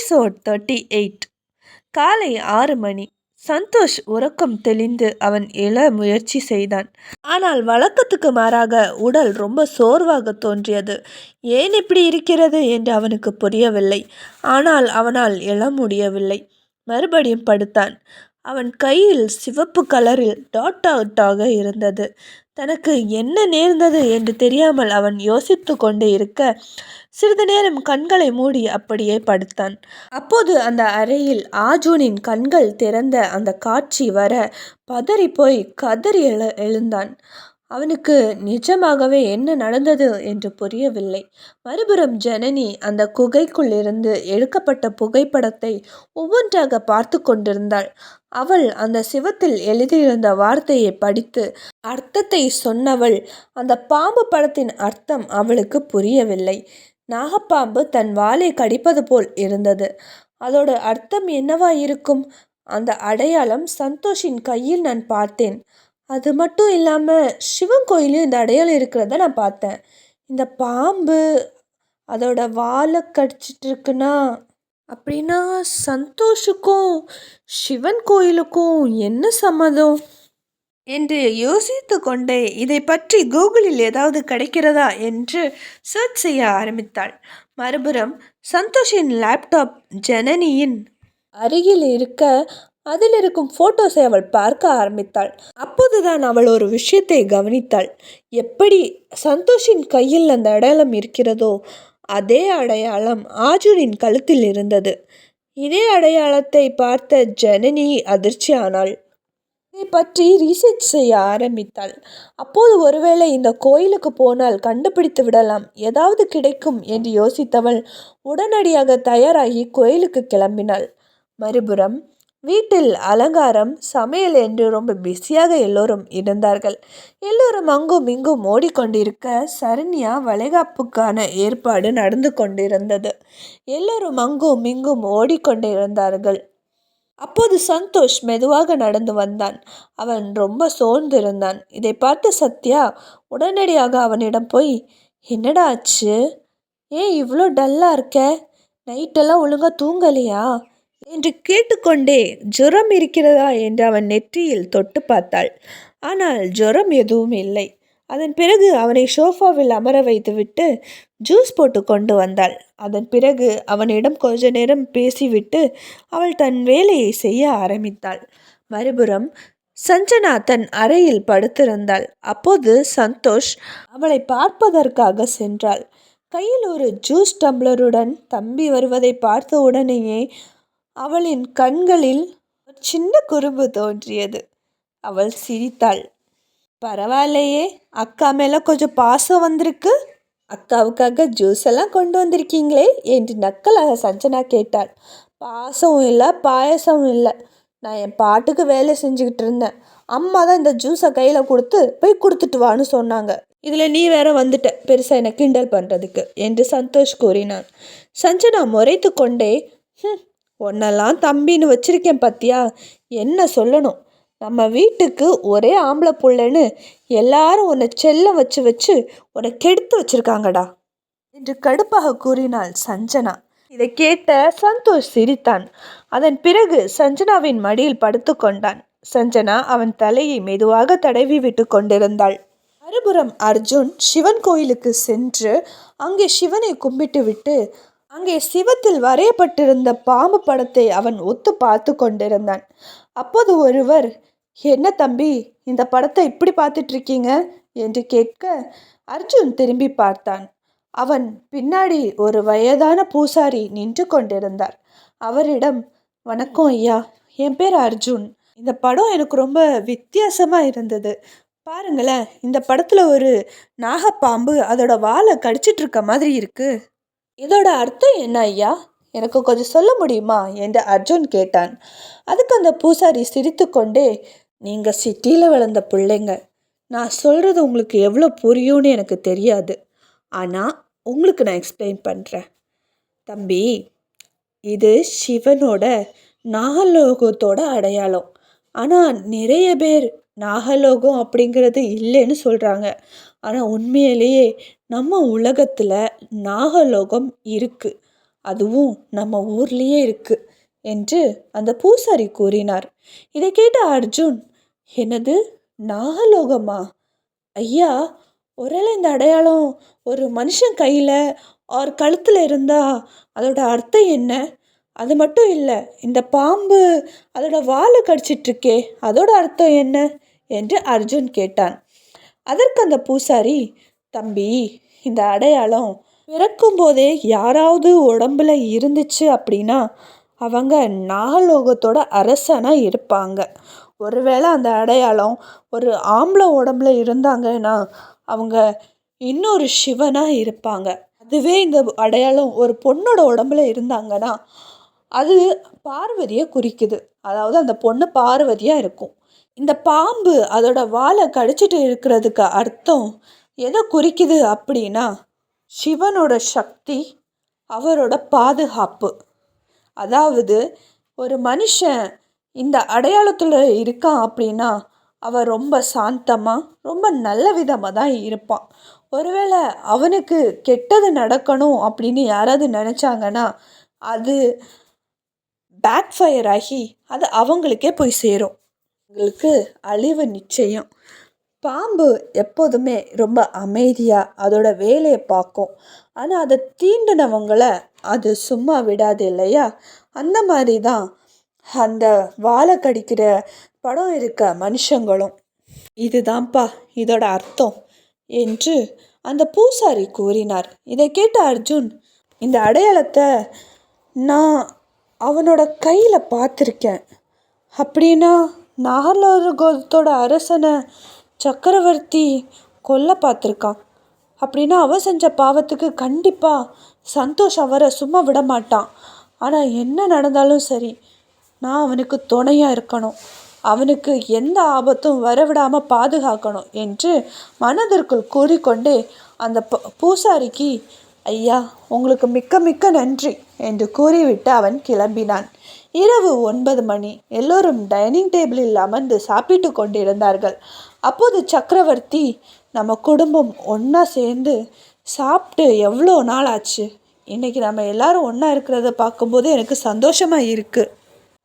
Episode thirty eight காலை ஆறு மணி. சந்தோஷ் உறக்கம் தெளிந்து அவன் எழ முயற்சி செய்தான். ஆனால் வழக்கத்துக்கு மாறாக உடல் ரொம்ப சோர்வாக தோன்றியது. ஏன் இப்படி இருக்கிறது? என்று அவனுக்கு புரியவில்லை. ஆனால் அவனால் எழ முடியவில்லை. மறுபடியும் படுத்தான். அவன் கையில் சிவப்பு கலரில் டாட் அவுட்டாக இருந்தது. தனக்கு என்ன நேர்ந்தது என்று தெரியாமல் அவன் யோசித்து கொண்டு இருக்க சிறிது நேரம் கண்களை மூடி அப்படியே படுத்தான். அப்போது அந்த அறையில் ஆஜூனின் கண்கள் திறந்த அந்த காட்சி வர பதறி போய் கதறி எழு எழுந்தான். அவனுக்கு நிஜமாகவே என்ன நடந்தது என்று புரியவில்லை. மறுபுறம் ஜனனி அந்த குகைக்குள் இருந்து எடுக்கப்பட்ட புகைப்படத்தை ஒவ்வொன்றாக பார்த்து கொண்டிருந்தாள். அவள் அந்த சிவத்தில் எழுதியிருந்த வார்த்தையை படித்து அர்த்தத்தை சொன்னவள். அந்த பாம்பு படத்தின் அர்த்தம் அவளுக்கு புரியவில்லை. நாகப்பாம்பு தன் வாலை கடிப்பது போல் இருந்தது. அதோட அர்த்தம் என்னவா இருக்கும்? அந்த அடையாளம் சந்தோஷின் கையில் நான் பார்த்தேன். அது மட்டும் இல்லாமல் சிவன் கோயிலும் இந்த அடையாளம் இருக்கிறத நான் பார்த்தேன். இந்த பாம்பு அதோட வாலை கடிச்சிட்டு இருக்குன்னா அப்படின்னா சந்தோஷுக்கும் சிவன் கோயிலுக்கும் என்ன சம்மதம்? என்று யோசித்து கொண்டே இதை பற்றி கூகுளில் ஏதாவது கிடைக்கிறதா என்று சர்ச் செய்ய ஆரம்பித்தாள். மறுபுறம் சந்தோஷின் லேப்டாப் ஜனனியின் அருகில் இருக்க அதில் இருக்கும் ஃபோட்டோஸை அவள் பார்க்க ஆரம்பித்தாள். அப்போதுதான் அவள் ஒரு விஷயத்தை கவனித்தாள். எப்படி சந்தோஷின் கையில் அந்த அடையாளம் இருக்கிறதோ அதே அடையாளம் ஆஜுனின் கழுத்தில் இருந்தது. இதே அடையாளத்தை பார்த்த ஜனனி அதிர்ச்சியானாள். இதை பற்றி ரீசர்ச் செய்ய ஆரம்பித்தாள். அப்போது ஒருவேளை இந்த கோயிலுக்கு போனால் கண்டுபிடித்து விடலாம். ஏதாவது கிடைக்கும் என்று யோசித்தவள் உடனடியாக தயாராகி கோயிலுக்கு கிளம்பினாள். மறுபுறம் வீட்டில் அலங்காரம் சமையல் என்று ரொம்ப பிஸியாக எல்லோரும் இருந்தார்கள். எல்லோரும் அங்கும் இங்கும் ஓடிக்கொண்டிருக்க சரண்யா வளைகாப்புக்கான ஏற்பாடு நடந்து கொண்டிருந்தது. எல்லோரும் அங்கும் இங்கும் ஓடிக்கொண்டிருந்தார்கள். அப்போது சந்தோஷ் மெதுவாக நடந்து வந்தான். அவன் ரொம்ப சோர்ந்திருந்தான். இதை பார்த்து சத்யா உடனடியாக அவனிடம் போய் என்னடா ஆச்சு? ஏன் இவ்வளோ டல்லாக இருக்க? நைட்டெல்லாம் ஒழுங்காக தூங்கலையா? என்று கேட்டுக்கொண்டே ஜுரம் இருக்கிறதா? என்று அவன் நெற்றியில் தொட்டு பார்த்தாள். ஆனால் ஜுரம் எதுவும் இல்லை. அதன் பிறகு அவனை சோஃபாவில் அமர வைத்துவிட்டு ஜூஸ் போட்டு கொண்டு வந்தாள். அதன் பிறகு அவனிடம் கொஞ்ச நேரம் பேசிவிட்டு அவள் தன் வேலையை செய்ய ஆரம்பித்தாள். மறுபுறம் சஞ்சனா தன் அறையில் படுத்திருந்தாள். அப்போது சந்தோஷ் அவளை பார்ப்பதற்காக சென்றாள். கையில் ஒரு ஜூஸ் டம்ளருடன் தம்பி வருவதை பார்த்த உடனேயே அவளின் கண்களில் ஒரு சின்ன குறும்பு தோன்றியது. அவள் சிரித்தாள். பரவாயில்லையே அக்கா மேலே கொஞ்சம் பாசம் வந்திருக்கு. அக்காவுக்காக ஜூஸ் எல்லாம் கொண்டு வந்திருக்கீங்களே என்று நக்கலாக சஞ்சனா கேட்டாள். பாசமும் இல்லை பாயசமும் இல்லை. நான் என் பாட்டுக்கு வேலை செஞ்சுக்கிட்டு இருந்தேன். அம்மா தான் இந்த ஜூஸை கையில் கொடுத்து போய் கொடுத்துட்டு வான்னு சொன்னாங்க. இதில் நீ வேற வந்துட்ட பெருசாக என்னை கிண்டல் பண்ணுறதுக்கு என்று சந்தோஷ் கூறினான். சஞ்சனா முறைத்து கொண்டே உன்னெல்லாம் தம்பின்னு வச்சிருக்கேன் பத்தியா? என்ன சொல்லணும்? நம்ம வீட்டுக்கு ஒரே ஆம்பளை புள்ளன்னு எல்லாரும் உன்னை செல்ல வச்சு வச்சு உன்னை கெடுத்து வச்சிருக்காங்கடா. என்று கடுப்பாக கூறினாள் சஞ்சனா. இதை கேட்ட சந்தோஷ் சிரித்தான். அதன் பிறகு சஞ்சனாவின் மடியில் படுத்து கொண்டான். சஞ்சனா அவன் தலையை மெதுவாக தடவி விட்டு கொண்டிருந்தாள். மறுபுறம் அர்ஜுன் சிவன் கோயிலுக்கு சென்று அங்கே சிவனை கும்பிட்டு விட்டு அங்கே சிவத்தில் வரையப்பட்டிருந்த பாம்பு படத்தை அவன் ஒத்து பார்த்து கொண்டிருந்தான். அப்போது ஒருவர் என்ன தம்பி இந்த படத்தை இப்படி பார்த்துட்டு இருக்கீங்க? என்று கேட்க அர்ஜுன் திரும்பி பார்த்தான். அவன் பின்னாடி ஒரு வயதான பூசாரி நின்று கொண்டிருந்தார். அவரிடம் வணக்கம் ஐயா என் பேர் அர்ஜுன். இந்த படம் எனக்கு ரொம்ப வித்தியாசமாக இருந்தது. பாருங்களேன் இந்த படத்தில் ஒரு நாகப்பாம்பு அதோட வாழை கடிச்சிட்டு இருக்க மாதிரி இருக்குது இதோட அர்த்தம் என்ன ஐயா? எனக்கு கொஞ்சம் சொல்ல முடியுமா? என்று அர்ஜுன் கேட்டான். அதுக்கு அந்த பூசாரி சிரித்து கொண்டே நீங்கள் சிட்டியில் வளர்ந்த பிள்ளைங்க. நான் சொல்கிறது உங்களுக்கு எவ்வளோ புரியும்னு எனக்கு தெரியாது. ஆனால் உங்களுக்கு நான் எக்ஸ்பிளைன் பண்ணுறேன் தம்பி இது சிவனோட நாகலோகத்தோட அடையாளம். ஆனால் நிறைய பேர் நாகலோகம் அப்படிங்கிறது இல்லைன்னு சொல்கிறாங்க ஆனால் உண்மையிலேயே நம்ம உலகத்தில் நாகலோகம் இருக்குது அதுவும் நம்ம ஊர்லேயே இருக்குது என்று அந்த பூசாரி கூறினார். இதை கேட்ட அர்ஜுன் என்னது? நாகலோகமா? ஐயா ஒருவேளை இந்த அடையாளம் ஒரு மனுஷன் கையில் ஆர் கழுத்தில் இருந்தால் அதோட அர்த்தம் என்ன? அது மட்டும் இல்லை இந்த பாம்பு அதோட வாலை கடிச்சிட்ருக்கே அதோட அர்த்தம் என்ன? என்று அர்ஜுன் கேட்டான். அதற்கு அந்த பூசாரி தம்பி இந்த அடையாளம் பிறக்கும் போதே யாராவது உடம்புல இருந்துச்சு அப்படின்னா அவங்க நாகலோகத்தோட அரசனாக இருப்பாங்க. ஒருவேளை அந்த அடையாளம் ஒரு ஆம்பளை உடம்புல இருந்தாங்கன்னா அவங்க இன்னொரு சிவனாக இருப்பாங்க. அதுவே இந்த அடையாளம் ஒரு பொண்ணோட உடம்புல இருந்தாங்கன்னா அது பார்வதியை குறிக்குது. அதாவது அந்த பொண்ணு பார்வதியாக இருக்கும். இந்த பாம்பு அதோட வாலை கடிச்சிட்டு இருக்கிறதுக்கு அர்த்தம் எதை குறிக்குது அப்படின்னா சிவனோட சக்தி அவரோட பாதுகாப்பு. அதாவது ஒரு மனுஷன் இந்த அடையாளத்தில் இருக்கான் அப்படின்னா அவன் ரொம்ப சாந்தமாக ரொம்ப நல்ல விதமாக தான் இருப்பான். ஒருவேளை அவனுக்கு கெட்டது நடக்கணும் அப்படின்னு யாராவது நினச்சாங்கன்னா அது பேக் ஃபயர் ஆகி அது அவங்களுக்கே போய் சேரும். எங்களுக்கு அழிவு நிச்சயம். பாம்பு எப்போதுமே ரொம்ப அமைதியாக அதோட வேலையை பார்க்கும். ஆனால் அதை தீண்டினவங்களை அது சும்மா விடாது இல்லையா? அந்த மாதிரி தான் அந்த வாழை கடிக்கிற படம் இருக்க மனுஷங்களும். இதுதான்ப்பா இதோட அர்த்தம் என்று அந்த பூசாரி கூறினார். இதை கேட்ட அர்ஜுன் இந்த அடையாளத்தை நான் அவனோட கையில் பார்த்துருக்கேன். அப்படின்னா நாகர்லோகத்தோட அரசனை சக்கரவர்த்தி கொல்ல பார்த்துருக்கான். அப்படின்னா அவன் செஞ்ச பாவத்துக்கு கண்டிப்பாக சந்தோஷ் அவரை சும்மா விட மாட்டான். ஆனால் என்ன நடந்தாலும் சரி நான் அவனுக்கு துணையாக இருக்கணும். அவனுக்கு எந்த ஆபத்தும் வரவிடாமல் பாதுகாக்கணும் என்று மனதிற்குள் கூறிக்கொண்டே அந்த பூசாரிக்கு ஐயா உங்களுக்கு மிக்க மிக்க நன்றி என்று கூறிவிட்டு அவன் கிளம்பினான். இரவு ஒன்பது மணி. எல்லோரும் டைனிங் டேபிளில் அமர்ந்து சாப்பிட்டு கொண்டிருந்தார்கள். அப்போது சக்கரவர்த்தி நம்ம குடும்பம் ஒன்றா சேர்ந்து சாப்பிட்டு எவ்வளோ நாள் ஆச்சு? இன்றைக்கி நம்ம எல்லாரும் ஒன்றா இருக்கிறத பார்க்கும்போது எனக்கு சந்தோஷமாக இருக்குது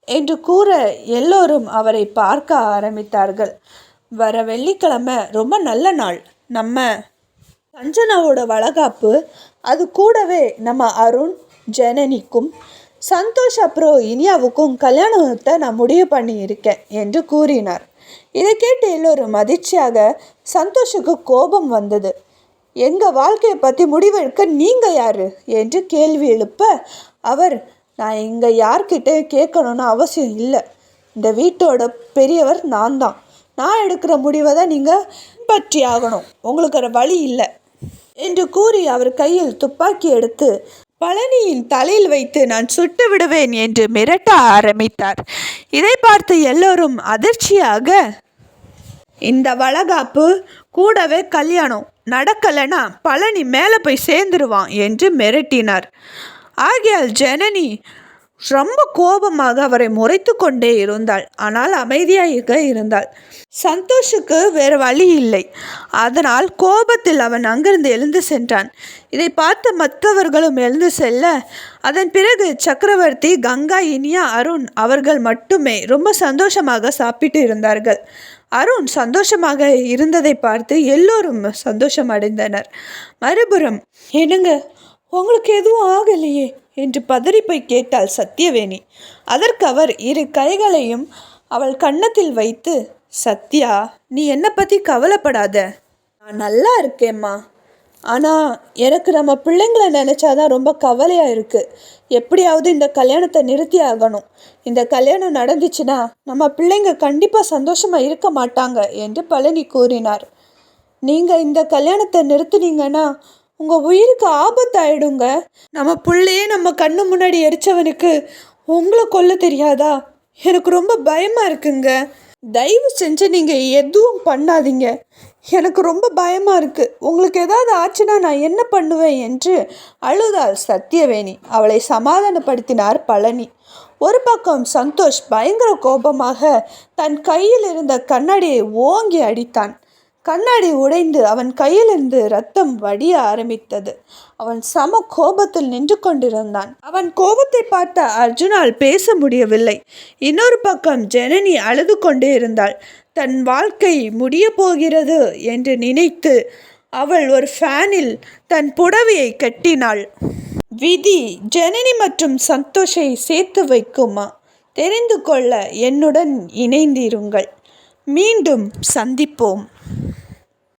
என்று கூற எல்லோரும் அவரை பார்க்க ஆரம்பித்தார்கள். வர வெள்ளிக்கிழமை ரொம்ப நல்ல நாள். நம்ம சஞ்சனாவோட வளகாப்பு அது கூடவே நம்ம அருண் ஜனனிக்கும் சந்தோஷ் அப்புறம் இனியாவுக்கும் கல்யாணத்தை நான் முடிவு பண்ணியிருக்கேன் என்று கூறினார். இதை கேட்டு எல்லோரும் அதிர்ச்சியாக சந்தோஷுக்கு கோபம் வந்தது. எங்கள் வாழ்க்கையை பற்றி முடிவெடுக்க நீங்கள் யார்? என்று கேள்வி எழுப்ப அவர் நான் இங்கே யார்கிட்ட கேட்கணுன்னு அவசியம் இல்லை. இந்த வீட்டோட பெரியவர் நான் தான். நான் எடுக்கிற முடிவை தான் நீங்கள் பற்றி ஆகணும். உங்களுக்கு வழி இல்லை. என்று கூறி அவர் கையில் துப்பாக்கி எடுத்து பழனியின் தலையில் வைத்து நான் சுட்டு விடுவேன் என்று மிரட்ட ஆரம்பித்தார். இதை பார்த்து எல்லோரும் அதிர்ச்சியாக இந்த வளகாப்பு கூடவே கல்யாணம் நடக்கலைன்னா பழனி மேலே போய் சேர்ந்துருவான் என்று மிரட்டினார். ஆகியால் ஜனனி ரொம்ப கோபமாக அவரை முறைத்து கொண்டே இருந்தாள். ஆனால் அமைதியாக இருந்தாள். சந்தோஷுக்கு வேறு வழி இல்லை. அதனால் கோபத்தில் அவன் அங்கிருந்து எழுந்து சென்றான். இதை பார்த்த மற்றவர்களும் எழுந்து செல்ல அதன் பிறகு சக்கரவர்த்தி கங்கா இனியா அருண் அவர்கள் மட்டுமே ரொம்ப சந்தோஷமாக சாப்பிட்டு இருந்தார்கள். அருண் சந்தோஷமாக இருந்ததை பார்த்து எல்லோரும் சந்தோஷம் அடைந்தனர். மறுபுறம் என்னங்க? உங்களுக்கு எதுவும் ஆகலையே? என்று பதறிப்போய் கேட்டாள் சத்யவேணி. அதற்கு அவர் இரு கைகளையும் அவள் கன்னத்தில் வைத்து சத்யா நீ என்னை பற்றி கவலைப்படாத. நான் நல்லா இருக்கேம்மா. ஆனால் எனக்கு நம்ம பிள்ளைங்களை நினச்சாதான் ரொம்ப கவலையாக இருக்குது எப்படியாவது இந்த கல்யாணத்தை நிறுத்தி ஆகணும். இந்த கல்யாணம் நடந்துச்சுன்னா நம்ம பிள்ளைங்க கண்டிப்பாக சந்தோஷமாக இருக்க மாட்டாங்க என்று பழனி கூறினார். நீங்கள் இந்த கல்யாணத்தை நிறுத்துனீங்கன்னா உங்கள் உயிருக்கு ஆபத்தாயிடுங்க. நம்ம பிள்ளையே நம்ம கண்ணு முன்னாடி எரிச்சவனுக்கு உங்களை கொல்ல தெரியாதா? எனக்கு ரொம்ப பயமாக இருக்குங்க. தயவு செஞ்சு நீங்கள் எதுவும் பண்ணாதீங்க. எனக்கு ரொம்ப பயமாக இருக்குது உங்களுக்கு ஏதாவது ஆச்சுன்னா நான் என்ன பண்ணுவேன் என்று அழுதாள் சத்தியவேணி அவளை சமாதானப்படுத்தினார் பழனி. ஒரு பக்கம் சந்தோஷ் பயங்கர கோபமாக தன் கையில் இருந்த கண்ணாடியை ஓங்கி அடித்தான். கண்ணாடி உடைந்து அவன் கையிலிருந்து ரத்தம் வடிய ஆரம்பித்தது. அவன் சம கோபத்தில் நின்று கொண்டிருந்தான். அவன் கோபத்தை பார்த்த அர்ஜுனால் பேச முடியவில்லை. இன்னொரு பக்கம் ஜனனி அழுது கொண்டே இருந்தாள். தன் வாழ்க்கை முடிய போகிறது என்று நினைத்து அவள் ஒரு ஃபேனில் தன் புடவையை கட்டினாள். விதி ஜனனி மற்றும் சந்தோஷை சேர்த்து வைக்குமா? தெரிந்து கொள்ள என்னுடன் இணைந்திருங்கள். மீண்டும் சந்திப்போம்.